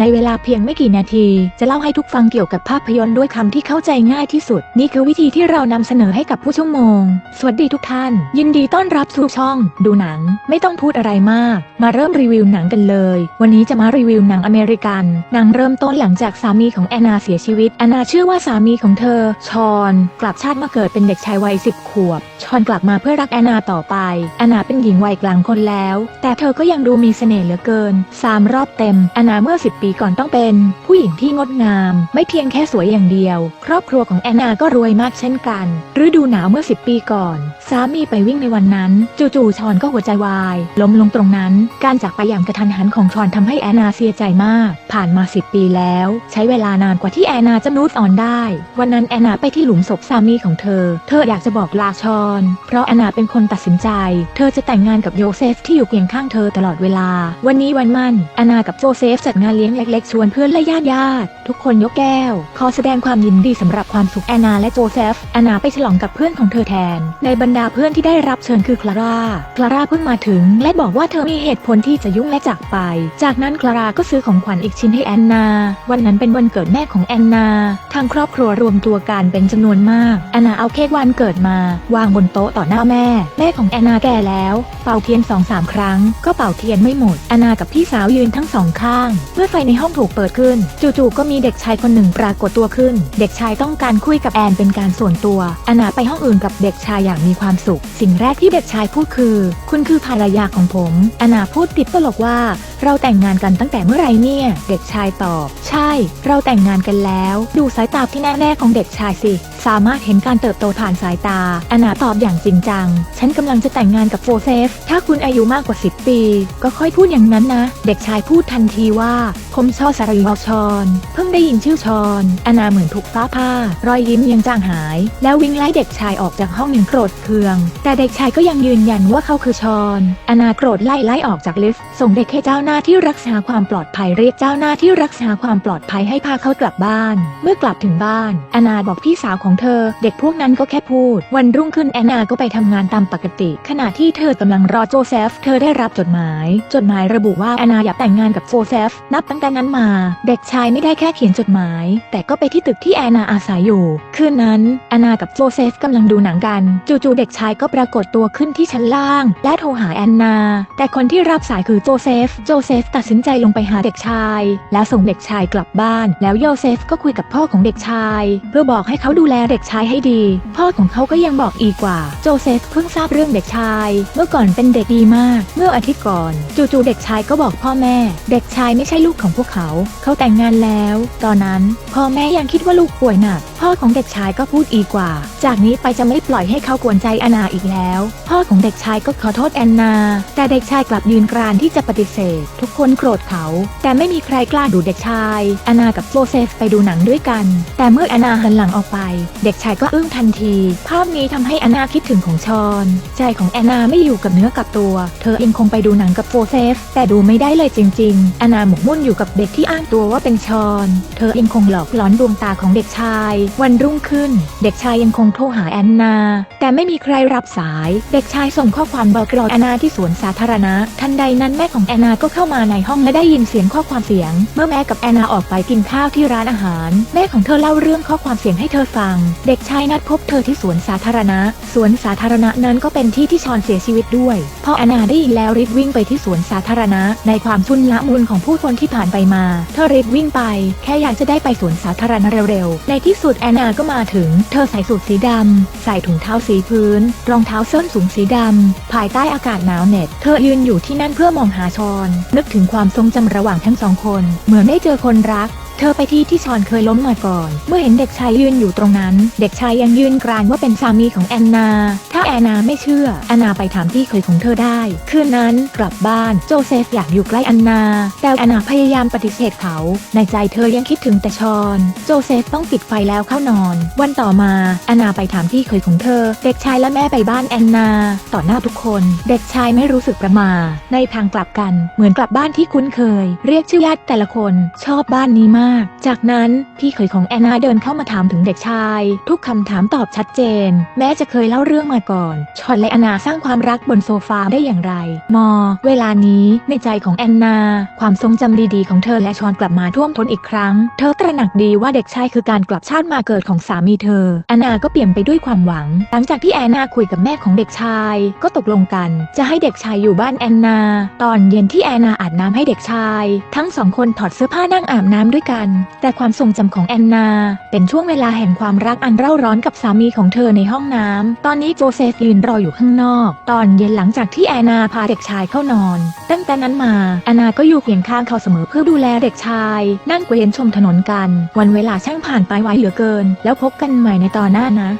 ในเวลาเพียงไม่กี่นาที จะเล่าให้ทุกฟังเกี่ยวกับภาพยนตร์ด้วยคำที่เข้าใจง่ายที่สุด นี่คือวิธีที่เรานำเสนอให้กับผู้ชมมง สวัสดีทุกท่าน ยินดีต้อนรับสู่ช่อง ดูหนัง ไม่ต้องพูดอะไรมาก มาเริ่มรีวิวหนังกันเลย วันนี้จะมารีวิวหนังอเมริกัน หนังเริ่มต้นหลังจากสามีของแอนนาเสียชีวิตแอนนาเชื่อว่าสามีของเธอ ชอน กลับชาติมาเกิดเป็นเด็กชายวัยสิบขวบ ชอนกลับมาเพื่อรักแอนนาต่อไปแอนนาเป็นหญิงวัยกลางคนแล้ว แต่เธอก็ยังดูมีเสน่ห์เหลือเกินสามรอบเต็มแอนนาเมื่อ10ปีก่อนต้องเป็นผู้หญิงที่งดงาม ไม่เพียงแค่สวยอย่างเดียว ครอบครัวของแอนนาก็รวยมากเช่นกัน ฤดูหนาวเมื่อ 10 ปีก่อน สามีไปวิ่งในวันนั้น จู่ๆชอนก็หัวใจวาย ล้มลงตรงนั้น การจากไปอย่างกระทันหันของชอนทำให้แอนนาเสียใจมาก ผ่านมา 10 ปีแล้ว ใช้เวลานานกว่าที่แอนนาจะมูฟออนได้ วันนั้นแอนนาไปที่หลุมศพสามีของเธอ เธออยากจะบอกลาชอน เพราะแอนนาเป็นคนตัดสินใจ เธอจะแต่งงานกับโยเซฟที่อยู่เคียงข้างเธอตลอดเวลา วันนี้วันมั่นแอนนากับโจเซฟจัดงานเลี้ยงเล็กๆ ชวนเพื่อนและญาติญาติทุกคนยกแก้ว ขอแสดงความยินดีสำหรับความสุขแอนนาและโจเซฟแอนนาไปฉลองกับเพื่อนของเธอแทน ในบรรดาเพื่อนที่ได้รับเชิญคือคลาร่าคลาร่าเพิ่งมาถึง และบอกว่าเธอมีเหตุผลที่จะยุ่งและจากไป จากนั้นคลาร่าก็ซื้อของขวัญอีกชิ้นให้แอนนา วันนั้นเป็นวันเกิดแม่ของแอนนาทางครอบครัวรวมตัวกันเป็นจำนวนมากแอนนาเอาเค้กวันเกิดมาวางบนโต๊ะต่อหน้าแม่ แม่ของแอนนาแก่แล้ว เป่าเทียนสองสามครั้ง ก็เป่าเทียนไม่หมดแอนนากับพี่สาวยืนทั้งสองข้างเมื่อไฟในห้องถูกเปิดขึ้น จู่ๆก็มีเด็กชายคนหนึ่งปรากฏตัวขึ้น เด็กชายต้องการคุยกับแอนเป็นการส่วนตัวอนาไปห้องอื่นกับเด็กชายอย่างมีความสุข สิ่งแรกที่เด็กชายพูดคือ คุณคือภรรยาของผมอนาพูดติดตลกว่า เราแต่งงานกันตั้งแต่เมื่อไหรเนี่ย เด็กชายตอบ ใช่ เราแต่งงานกันแล้ว ดูสายตาที่แน่ๆของเด็กชายสิ สามารถเห็นการเติบโตผ่านสายตาแอนนาตอบอย่างจริงจัง ฉันกำลังจะแต่งงานกับโฟเซฟ ถ้าคุณอายุมากกว่า 10 ปี ก็ค่อยพูดอย่างนั้นนะ เด็กชายพูดทันทีว่า ผมชอบสารวชอน เพิ่งได้ยินชื่อชอนแอนนาเหมือนถูกฟ้าผ่ารอยยิ้มยังจางหาย แล้ววิ่งไล่เด็กชายออกจากห้องอย่างโกรธเคือง แต่เด็กชายก็ยังยืนยันว่าเขาคือชอนแอนนาโกรธไล่ไล่ออกจากลิฟต์ส่งเด็กให้เจ้าหน้าที่รักษาความปลอดภัยเรียกเจ้าหน้าที่รักษาความปลอดภัยให้พาเขากลับบ้าน เมื่อกลับถึงบ้านแอนนาบอกพี่สาวของของเธอ เด็กพวกนั้นก็แค่พูด วันรุ่งขึ้นแอนนาก็ไปทำงานตามปกติ ขณะที่เธอกำลังรอโจเซฟ เธอได้รับจดหมาย จดหมายระบุว่าแอนนาอยากแต่งงานกับโจเซฟ นับตั้งแต่นั้นมา เด็กชายไม่ได้แค่เขียนจดหมาย แต่ก็ไปที่ตึกที่แอนนาอาศัยอยู่ คืนนั้นแอนนากับโจเซฟกำลังดูหนังกัน จู่ๆเด็กชายก็ปรากฏตัวขึ้นที่ชั้นล่าง และโทรหาแอนนา แต่คนที่รับสายคือโจเซฟ โจเซฟตัดสินใจลงไปหาเด็กชาย แล้วส่งเด็กชายกลับบ้าน แล้วโยเซฟก็คุยกับพ่อของเด็กชาย เพื่อบอกให้เขาดูแลเด็กชายให้ดี พ่อของเขาก็ยังบอกอีกว่า โจเซฟเพิ่งทราบเรื่องเด็กชาย เมื่อก่อนเป็นเด็กดีมาก เมื่ออาทิตย์ก่อน จู่ๆเด็กชายก็บอกพ่อแม่ เด็กชายไม่ใช่ลูกของพวกเขา เขาแต่งงานแล้ว ตอนนั้น พ่อแม่ยังคิดว่าลูกป่วยหนัก พ่อของเด็กชายก็พูดอีกว่า จากนี้ไปจะไม่ปล่อยให้เขากวนใจแอนนาอีกแล้ว พ่อของเด็กชายก็ขอโทษแอนนา แต่เด็กชายกลับยืนกรานที่จะปฏิเสธ ทุกคนโกรธเขา แต่ไม่มีใครกล้าดูเด็กชายแอนนากับโจเซฟไปดูหนังด้วยกัน แต่เมื่อแอนนาหันหลังออกไป เด็กชายก็อึ้งทันที ภาพนี้ทำให้แอนนาคิดถึงของชอน ใจของแอนนาไม่อยู่กับเนื้อกับตัว เธอเองคงไปดูหนังกับโจเซฟแต่ดูไม่ได้เลยจริงๆแอนนาหมกมุ่นอยู่กับเด็กที่อ้างตัวว่าเป็นชอน เธอเองคงหลอกหลอนดวงตาของเด็กชายวันรุ่งขึ้น เด็กชายยังคงโทรหาแอนนา แต่ไม่มีใครรับสาย เด็กชายส่งข้อความบอกรอแอนนาที่สวนสาธารณะ ทันใดนั้นแม่ของแอนนาก็เข้ามาในห้องและได้ยินเสียงข้อความเสียง เมื่อแม่กับแอนนาออกไปกินข้าวที่ร้านอาหาร แม่ของเธอเล่าเรื่องข้อความเสียงให้เธอฟัง เด็กชายนัดพบเธอที่สวนสาธารณะ สวนสาธารณะนั้นก็เป็นที่ที่ชอนเสียชีวิตด้วย พอแอนนาได้ยินแล้วรีบวิ่งไปที่สวนสาธารณะ ในความชุนละมุนของผู้คนที่ผ่านไปมา เธอรีบวิ่งไป แค่อยากจะได้ไปสวนสาธารณะเร็วๆ ในที่สุดแอนนาก็มาถึง เธอใส่สูทสีดำ ใส่ถุงเท้าสีพื้น รองเท้าส้นสูงสีดำ ภายใต้อากาศหนาวเหน็บ เธอยืนอยู่ที่นั่นเพื่อมองหาชอน นึกถึงความทรงจำระหว่างทั้งสองคน เหมือนได้เจอคนรัก ธอไปที่ที่ชอนเคยล้มมาก่อน เมื่อเห็นเด็กชายยืนอยู่ตรงนั้น เด็กชายยังยืนกรานว่าเป็นสามีของแอนนา ถ้าแอนนาไม่เชื่อ แอนนาไปถามพี่เคยของเธอได้ คืนนั้นกลับบ้านโจเซฟอยากอยู่ใกล้แอนนา แต่แอนนาพยายามปฏิเสธเขา ในใจเธอยังคิดถึงแต่ชอน โจเซฟต้องปิดไฟแล้วเข้านอน วันต่อมาแอนนาไปถามพี่เคยของเธอ เด็กชายและแม่ไปบ้านแอนนา ต่อหน้าทุกคน เด็กชายไม่รู้สึกประมาในทางกลับกัน เหมือนกลับบ้านที่คุ้นเคย เรียกชื่อญาติแต่ละคน ชอบบ้านนี้มากาก จากนั้นพี่เขยของแอนนาเดินเข้ามาถามถึงเด็กชาย ทุกคำถามตอบชัดเจน แม้จะเคยเล่าเรื่องมาก่อนชอนและแอนนาสร้างความรักบนโซฟาได้อย่างไร มอ เวลานี้ในใจของแอนนา ความทรงจำดีๆของเธอและชอนกลับมาท่วมท้นอีกครั้ง เธอตระหนักดีว่าเด็กชายคือการกลับชาติมาเกิดของสามีเธอแอนนาก็เปลี่ยนไปด้วยความหวัง หลังจากที่แอนนาคุยกับแม่ของเด็กชาย ก็ตกลงกัน จะให้เด็กชายอยู่บ้านแอนนา ตอนเย็นที่แอนนาอาบน้ำให้เด็กชาย ทั้งสองคนถอดเสื้อผ้านั่งอาบน้ำด้วยกันกัน แต่ความทรงจำของแอนนา เป็นช่วงเวลาแห่งความรักอันเร่าร้อนกับสามีของเธอในห้องน้ำ ตอนนี้โจเซฟยืนรออยู่ข้างนอก ตอนเย็นหลังจากที่แอนนาพาเด็กชายเข้านอน ตั้งแต่นั้นมาแอนนาก็อยู่เคียงข้างเขาเสมอเพื่อดูแลเด็กชาย นั่งเกวียนชมถนนกัน วันเวลาช่างผ่านไปไวเหลือเกิน แล้วพบกันใหม่ในตอนหน้านะ